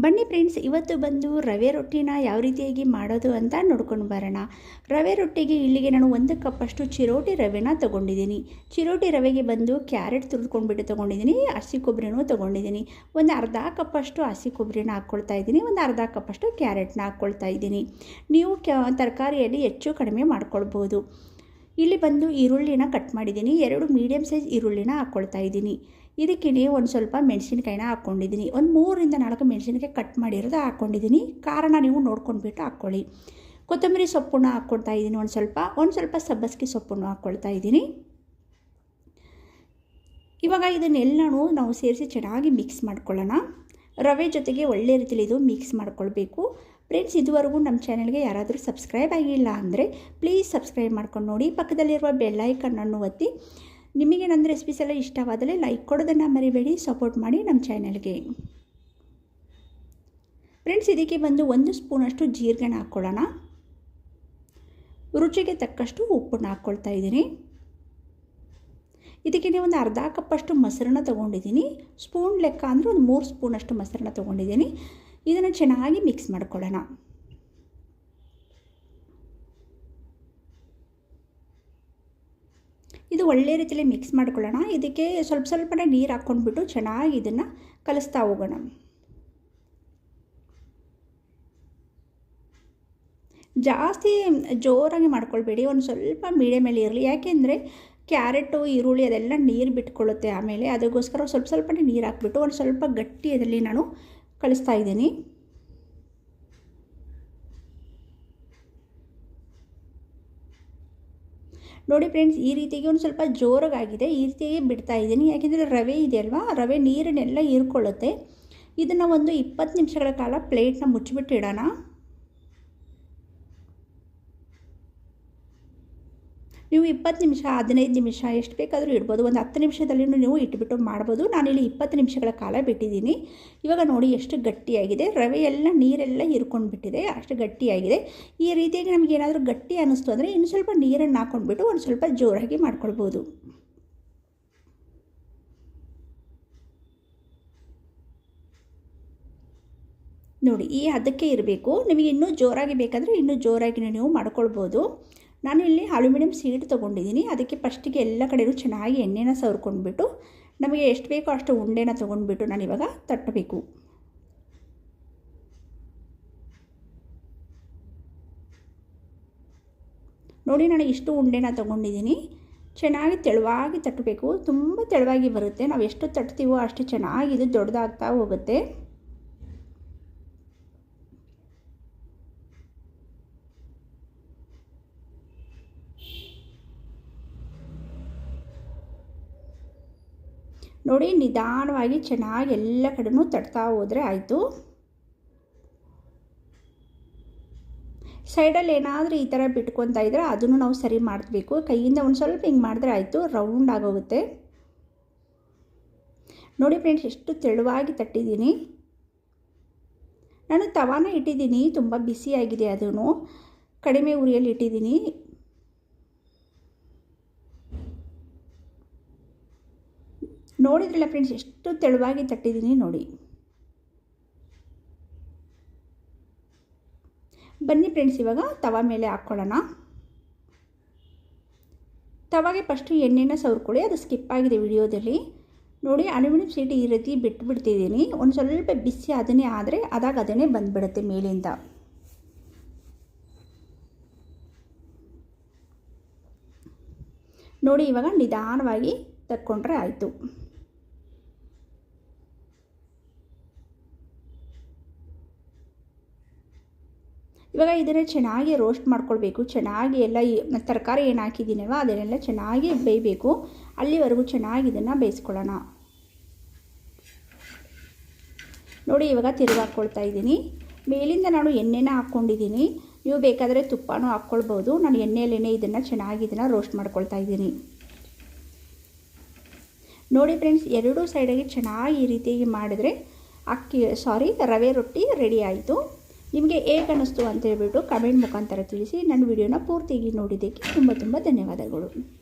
ಬನ್ನಿ ಫ್ರೆಂಡ್ಸ್, ಇವತ್ತು ಬಂದು ರವೆ ರೊಟ್ಟಿನ ಯಾವ ರೀತಿಯಾಗಿ ಮಾಡೋದು ಅಂತ ನೋಡ್ಕೊಂಡು ಬರೋಣ. ರವೆ ರೊಟ್ಟಿಗೆ ಇಲ್ಲಿಗೆ ನಾನು ಒಂದು ಕಪ್ಪಷ್ಟು ಚಿರೋಟಿ ರವೆನ ತೊಗೊಂಡಿದ್ದೀನಿ. ಚಿರೋಟಿ ರವೆಗೆ ಬಂದು ಕ್ಯಾರೆಟ್ ತುರ್ದ್ಕೊಂಡ್ಬಿಟ್ಟು ತೊಗೊಂಡಿದ್ದೀನಿ, ಹಸಿ ಕೊಬ್ಬರಿನೂ ತೊಗೊಂಡಿದ್ದೀನಿ. ಒಂದು ಅರ್ಧ ಕಪ್ಪಷ್ಟು ಹಸಿ ಕೊಬ್ಬರಿನ ಹಾಕ್ಕೊಳ್ತಾ ಇದ್ದೀನಿ, ಒಂದು ಅರ್ಧ ಕಪ್ಪಷ್ಟು ಕ್ಯಾರೆಟ್ನ ಹಾಕ್ಕೊಳ್ತಾ ಇದ್ದೀನಿ. ನೀವು ತರಕಾರಿಯಲ್ಲಿ ಹೆಚ್ಚು ಕಡಿಮೆ ಮಾಡ್ಕೊಳ್ಬೋದು. ಇಲ್ಲಿ ಬಂದು ಈರುಳ್ಳಿನ ಕಟ್ ಮಾಡಿದ್ದೀನಿ, ಎರಡು ಮೀಡಿಯಮ್ ಸೈಜ್ ಈರುಳ್ಳಿನ ಹಾಕ್ಕೊಳ್ತಾ ಇದ್ದೀನಿ. ಇದಕ್ಕೆ ಒಂದು ಸ್ವಲ್ಪ ಮೆಣಸಿನ್ಕಾಯಿನ ಹಾಕ್ಕೊಂಡಿದ್ದೀನಿ. ಒಂದು ಮೂರರಿಂದ ನಾಲ್ಕು ಮೆಣಸಿನ್ಕಾಯಿ ಕಟ್ ಮಾಡಿರೋದು ಹಾಕ್ಕೊಂಡಿದ್ದೀನಿ. ಕಾರಣ ನೀವು ನೋಡ್ಕೊಂಡ್ಬಿಟ್ಟು ಹಾಕ್ಕೊಳ್ಳಿ. ಕೊತ್ತಂಬರಿ ಸೊಪ್ಪನ್ನು ಹಾಕ್ಕೊಳ್ತಾ ಇದ್ದೀನಿ. ಒಂದು ಸ್ವಲ್ಪ ಒಂದು ಸ್ವಲ್ಪ ಸಬ್ಬಸ್ಗೆ ಸೊಪ್ಪನ್ನು ಹಾಕ್ಕೊಳ್ತಾ ಇದ್ದೀನಿ. ಇವಾಗ ಇದನ್ನೆಲ್ಲನೂ ನಾವು ಸೇರಿಸಿ ಚೆನ್ನಾಗಿ ಮಿಕ್ಸ್ ಮಾಡ್ಕೊಳ್ಳೋಣ. ರವೆ ಜೊತೆಗೆ ಒಳ್ಳೆ ರೀತಿಯಲ್ಲಿ ಇದು ಮಿಕ್ಸ್ ಮಾಡ್ಕೊಳ್ಬೇಕು. ಫ್ರೆಂಡ್ಸ್ ಇದುವರೆಗೂ ನಮ್ಮ ಚಾನಲ್ಗೆ ಯಾರಾದರೂ ಸಬ್ಸ್ಕ್ರೈಬ್ ಆಗಿಲ್ಲ ಅಂದರೆ ಪ್ಲೀಸ್ ಸಬ್ಸ್ಕ್ರೈಬ್ ಮಾಡ್ಕೊಂಡು ನೋಡಿ. ಪಕ್ಕದಲ್ಲಿರುವ ಬೆಲ್ಲೈಕನ್ನನ್ನು ಒತ್ತಿ. ನಿಮಗೆ ನನ್ನ ರೆಸಿಪೀಸ್ ಎಲ್ಲ ಇಷ್ಟವಾದರೆ ಲೈಕ್ ಕೊಡೋದನ್ನು ಮರಿಬೇಡಿ, ಸಪೋರ್ಟ್ ಮಾಡಿ ನಮ್ಮ ಚಾನಲ್ಗೆ. ಫ್ರೆಂಡ್ಸ್, ಇದಕ್ಕೆ ಬಂದು ಒಂದು ಸ್ಪೂನಷ್ಟು ಜೀರಿಗೆನ ಹಾಕ್ಕೊಳ್ಳೋಣ. ರುಚಿಗೆ ತಕ್ಕಷ್ಟು ಉಪ್ಪನ್ನು ಹಾಕ್ಕೊಳ್ತಾ ಇದ್ದೀನಿ. ಇದಕ್ಕೆ ಒಂದು ಅರ್ಧ ಕಪ್ಪಷ್ಟು ಮೊಸರನ್ನ ತೊಗೊಂಡಿದ್ದೀನಿ. ಸ್ಪೂನ್ ಲೆಕ್ಕ ಅಂದರೆ ಒಂದು ಮೂರು ಸ್ಪೂನಷ್ಟು ಮೊಸರನ್ನ ತೊಗೊಂಡಿದ್ದೀನಿ. ಇದನ್ನು ಚೆನ್ನಾಗಿ ಮಿಕ್ಸ್ ಮಾಡ್ಕೊಳ್ಳೋಣ. ಇದು ಒಳ್ಳೆ ರೀತಿಯಲ್ಲಿ ಮಿಕ್ಸ್ ಮಾಡ್ಕೊಳ್ಳೋಣ. ಇದಕ್ಕೆ ಸ್ವಲ್ಪ ಸ್ವಲ್ಪನೇ ನೀರು ಹಾಕ್ಕೊಂಡ್ಬಿಟ್ಟು ಚೆನ್ನಾಗಿ ಇದನ್ನು ಕಲಿಸ್ತಾ ಹೋಗೋಣ. ಜಾಸ್ತಿ ಜೋರಾಗಿ ಮಾಡ್ಕೊಳ್ಬೇಡಿ. ಒಂದು ಸ್ವಲ್ಪ ಮೀಡಿಯಮಲ್ಲಿ ಇರಲಿ. ಯಾಕೆಂದರೆ ಕ್ಯಾರೆಟು, ಈರುಳ್ಳಿ ಅದೆಲ್ಲ ನೀರು ಬಿಟ್ಕೊಳ್ಳುತ್ತೆ ಆಮೇಲೆ. ಅದಕ್ಕೋಸ್ಕರ ಸ್ವಲ್ಪ ಸ್ವಲ್ಪನೇ ನೀರು ಹಾಕ್ಬಿಟ್ಟು ಒಂದು ಸ್ವಲ್ಪ ಗಟ್ಟಿ ಅದರಲ್ಲಿ ನಾನು ಕಳಿಸ್ತಾ ಇದ್ದೀನಿ. ನೋಡಿ ಫ್ರೆಂಡ್ಸ್ ಈ ರೀತಿಗೆ ಒಂದು ಸ್ವಲ್ಪ ಜೋರಾಗಿದೆ ಈ ರೀತಿಯಾಗಿ ಬಿಡ್ತಾ ಇದ್ದೀನಿ. ಯಾಕೆಂದರೆ ರವೆ ಇದೆ ಅಲ್ವಾ? ರವೆ ನೀರನ್ನೆಲ್ಲ ಹೀರ್ಕೊಳ್ಳುತ್ತೆ. ಇದನ್ನು ಒಂದು ಇಪ್ಪತ್ತು ನಿಮಿಷಗಳ ಕಾಲ ಪ್ಲೇಟ್ನ ಮುಚ್ಚಿಬಿಟ್ಟು ಇಡೋಣ. ನೀವು ಇಪ್ಪತ್ತು ನಿಮಿಷ, ಹದಿನೈದು ನಿಮಿಷ, ಎಷ್ಟು ಬೇಕಾದರೂ ಇಡ್ಬೋದು. ಒಂದು ಹತ್ತು ನಿಮಿಷದಲ್ಲಿ ನೀವು ಇಟ್ಬಿಟ್ಟು ಮಾಡ್ಬೋದು. ನಾನಿಲ್ಲಿ ಇಪ್ಪತ್ತು ನಿಮಿಷಗಳ ಕಾಲ ಬಿಟ್ಟಿದ್ದೀನಿ. ಇವಾಗ ನೋಡಿ ಎಷ್ಟು ಗಟ್ಟಿಯಾಗಿದೆ. ರವೆ ಎಲ್ಲ ನೀರೆಲ್ಲ ಹಿರ್ಕೊಂಡು ಬಿಟ್ಟಿದೆ ಅಷ್ಟು ಗಟ್ಟಿಯಾಗಿದೆ. ಈ ರೀತಿಯಾಗಿ ನಮಗೆ ಏನಾದರೂ ಗಟ್ಟಿ ಅನ್ನಿಸ್ತು ಅಂದರೆ ಇನ್ನು ಸ್ವಲ್ಪ ನೀರನ್ನು ಹಾಕ್ಕೊಂಡ್ಬಿಟ್ಟು ಒಂದು ಸ್ವಲ್ಪ ಜೋರಾಗಿ ಮಾಡ್ಕೊಳ್ಬೋದು. ನೋಡಿ, ಈ ಹದಕ್ಕೆ ಇರಬೇಕು. ನಿಮಗೆ ಇನ್ನೂ ಜೋರಾಗಿ ಬೇಕಾದರೆ ಇನ್ನೂ ಜೋರಾಗಿ ನೀವು ಮಾಡ್ಕೊಳ್ಬೋದು. ನಾನು ಇಲ್ಲಿ ಅಲ್ಯೂಮಿನಿಯಂ ಸೀಟ್ ತೊಗೊಂಡಿದ್ದೀನಿ. ಅದಕ್ಕೆ ಫಸ್ಟಿಗೆ ಎಲ್ಲ ಕಡೆಯೂ ಚೆನ್ನಾಗಿ ಎಣ್ಣೆನ ಸವರ್ಕೊಂಡ್ಬಿಟ್ಟು, ನಮಗೆ ಎಷ್ಟು ಬೇಕೋ ಅಷ್ಟು ಉಂಡೆನ ತೊಗೊಂಡ್ಬಿಟ್ಟು ನಾನು ಇವಾಗ ತಟ್ಟಬೇಕು. ನೋಡಿ ನಾನು ಇಷ್ಟು ಉಂಡೆನ ತೊಗೊಂಡಿದ್ದೀನಿ. ಚೆನ್ನಾಗಿ ತೆಳುವಾಗಿ ತಟ್ಟಬೇಕು. ತುಂಬ ತೆಳುವಾಗಿ ಬರುತ್ತೆ. ನಾವು ಎಷ್ಟು ತಟ್ತೀವೋ ಅಷ್ಟು ಚೆನ್ನಾಗಿ ಇದು ದೊಡ್ಡದಾಗ್ತಾ ಹೋಗುತ್ತೆ. ನೋಡಿ, ನಿಧಾನವಾಗಿ ಚೆನ್ನಾಗಿ ಎಲ್ಲ ಕಡೆನೂ ತಡ್ತಾ ಹೋದರೆ ಆಯಿತು. ಸೈಡಲ್ಲಿ ಏನಾದರೂ ಈ ಥರ ಬಿಟ್ಕೊತಾ ಇದ್ದರೆ ಅದನ್ನು ನಾವು ಸರಿ ಮಾಡಬೇಕು. ಕೈಯಿಂದ ಒಂದು ಸ್ವಲ್ಪ ಹಿಂಗೆ ಮಾಡಿದ್ರೆ ಆಯಿತು, ರೌಂಡ್ ಆಗೋಗುತ್ತೆ. ನೋಡಿ ಫ್ರೆಂಡ್ಸ್, ಎಷ್ಟು ತೆಳುವಾಗಿ ತಟ್ಟಿದ್ದೀನಿ. ನಾನು ತವಾನ ಇಟ್ಟಿದ್ದೀನಿ, ತುಂಬ ಬಿಸಿಯಾಗಿದೆ ಅದೂ ಕಡಿಮೆ ಉರಿಯಲ್ಲಿ ಇಟ್ಟಿದ್ದೀನಿ. ನೋಡಿದ್ರಲ್ಲ ಫ್ರೆಂಡ್ಸ್ ಎಷ್ಟು ತೆಳುವಾಗಿ ತಟ್ಟಿದ್ದೀನಿ ನೋಡಿ. ಬನ್ನಿ ಫ್ರೆಂಡ್ಸ್ ಇವಾಗ ತವ ಮೇಲೆ ಹಾಕ್ಕೊಳ್ಳೋಣ. ತವಾಗೆ ಫಸ್ಟು ಎಣ್ಣೆನ ಸವರ್ಕೊಳ್ಳಿ, ಅದು ಸ್ಕಿಪ್ ಆಗಿದೆ ವಿಡಿಯೋದಲ್ಲಿ. ನೋಡಿ, ಅಲ್ಯೂಮಿನಿಯಂ ಸೀಟಿ ಈ ರೀತಿ ಬಿಟ್ಬಿಡ್ತಿದ್ದೀನಿ ಒಂದು ಸ್ವಲ್ಪ ಬಿಸಿ ಅದನ್ನೇ ಆದರೆ ಅದಾಗ ಅದನ್ನೇ ಬಂದುಬಿಡುತ್ತೆ ಮೇಲಿಂದ. ನೋಡಿ, ಇವಾಗ ನಿಧಾನವಾಗಿ ತಕ್ಕೊಂಡ್ರೆ ಆಯಿತು. ಇವಾಗ ಇದನ್ನು ಚೆನ್ನಾಗಿ ರೋಸ್ಟ್ ಮಾಡ್ಕೊಳ್ಬೇಕು. ಚೆನ್ನಾಗಿ ಎಲ್ಲ ತರಕಾರಿ ಏನು ಹಾಕಿದ್ದೀನಲ್ವ, ಅದನ್ನೆಲ್ಲ ಚೆನ್ನಾಗಿ ಬೇಯಬೇಕು. ಅಲ್ಲಿವರೆಗೂ ಚೆನ್ನಾಗಿ ಇದನ್ನು ಬೇಯಿಸ್ಕೊಳ್ಳೋಣ. ನೋಡಿ ಇವಾಗ ತಿರುಗಾಕ್ಕೊಳ್ತಾ ಇದ್ದೀನಿ. ಮೇಲಿಂದ ನಾನು ಎಣ್ಣೆನ ಹಾಕ್ಕೊಂಡಿದ್ದೀನಿ. ನೀವು ಬೇಕಾದರೆ ತುಪ್ಪನೂ ಹಾಕ್ಕೊಳ್ಬೋದು. ನಾನು ಎಣ್ಣೆಯಲ್ಲೇ ಇದನ್ನು ಚೆನ್ನಾಗಿ ಇದನ್ನು ರೋಸ್ಟ್ ಮಾಡ್ಕೊಳ್ತಾ ಇದ್ದೀನಿ. ನೋಡಿ ಫ್ರೆಂಡ್ಸ್ ಎರಡೂ ಸೈಡಾಗಿ ಚೆನ್ನಾಗಿ ಈ ರೀತಿಯಾಗಿ ಮಾಡಿದರೆ ಅಕ್ಕಿ ಸಾರಿ ರವೆ ರೊಟ್ಟಿ ರೆಡಿ ಆಯಿತು. ನಿಮಗೆ ಹೇಗೆ ಅನ್ನಿಸ್ತು ಅಂತ ಹೇಳ್ಬಿಟ್ಟು ಕಮೆಂಟ್ ಮುಖಾಂತರ ತಿಳಿಸಿ. ನನ್ನ ವಿಡಿಯೋನ ಪೂರ್ತಿಯಾಗಿ ನೋಡಿದ್ದಕ್ಕೆ ತುಂಬ ತುಂಬ ಧನ್ಯವಾದಗಳು.